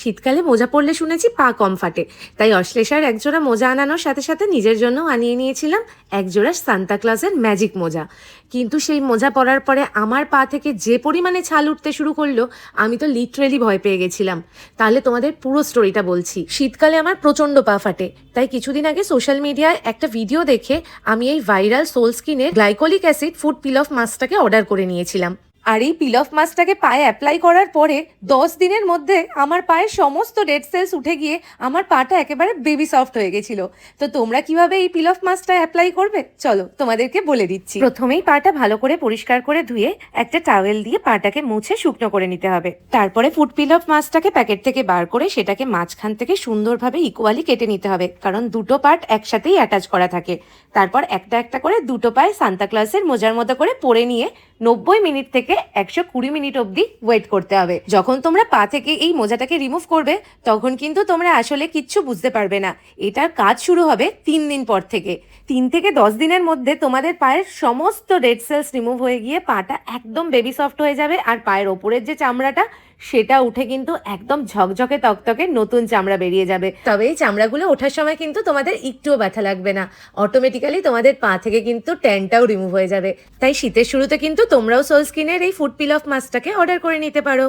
শীতকালে মোজা পরলে শুনেছি পা কম ফাটে। তাই অশ্লেষার একজোড়া মোজা আনানোর সাথে সাথে নিজের জন্য আনিয়ে নিয়েছিলাম একজোড়া সান্তা ক্লাসের ম্যাজিক মোজা। কিন্তু সেই মোজা পরার পরে আমার পা থেকে যে পরিমাণে ছাল উঠতে শুরু করল, আমি তো লিটারেলি ভয় পেয়ে গেছিলাম। তাহলে তোমাদের পুরো স্টোরিটা বলছি। শীতকালে আমার প্রচণ্ড পা ফাটে। তাই কিছুদিন আগে সোশ্যাল মিডিয়ায় একটা ভিডিও দেখে আমি এই ভাইরাল সোল স্কিনের glycolic acid food peel off মাস্কটাকে order করে নিয়েছিলাম। আর এই পিল অফ মাস্কটাকে পায়ে অ্যাপ্লাই করার পরে দশ দিনের মধ্যে আমার পায়ের সমস্ত ডেড সেলস উঠে গিয়ে আমার পাটা একেবারে বেবি সফট হয়ে গেছিল। তো তোমরা কীভাবে এই পিল অফ মাস্কটা অ্যাপ্লাই করবে? চলো, তোমাদেরকে বলে দিচ্ছি। প্রথমেই পাটা ভালো করে পরিষ্কার করে ধুয়ে একটা টাওয়েল দিয়ে পাটাকে মুছে শুকনো করে নিতে হবে। তারপরে ফুড পিল অফ মাস্কটাকে প্যাকেট থেকে বার করে সেটাকে মাঝখান থেকে সুন্দরভাবে ইকুয়ালি কেটে নিতে হবে, কারণ দুটো পার্ট একসাথেই অ্যাটাচ করা থাকে। তারপর একটা একটা করে দুটো পায়ে সান্তা ক্লাসের মোজার মতো করে পরে নিয়ে নব্বই মিনিট থেকে একশো কুড়ি মিনিট অবধি ওয়েট করতে হবে। যখন তোমরা পা থেকে এই মোজাটাকে রিমুভ করবে, তখন কিন্তু তোমরা আসলে কিচ্ছু বুঝতে পারবে না। এটার কাজ শুরু হবে তিন দিন পর থেকে। তিন থেকে দশ দিনের মধ্যে তোমাদের পায়ের সমস্ত রেড সেলস রিমুভ হয়ে গিয়ে পাটা একদম বেবি সফট হয়ে যাবে আর পায়ের ওপরের যে চামড়াটা সেটা উঠে কিন্তু একদম ঝকঝকে তকতকে নতুন চামড়া বেরিয়ে যাবে। তবে এই চামড়াগুলো ওঠার সময় কিন্তু তোমাদের একটুও ব্যথা লাগবে না। অটোমেটিক্যালি তোমাদের পা থেকে কিন্তু ট্যানটাও রিমুভ হয়ে যাবে। তাই শীতের শুরুতে কিন্তু তোমরাও সোল স্কিনের এই ফুড পিল অফ মাস্কটাকে অর্ডার করে নিতে পারো।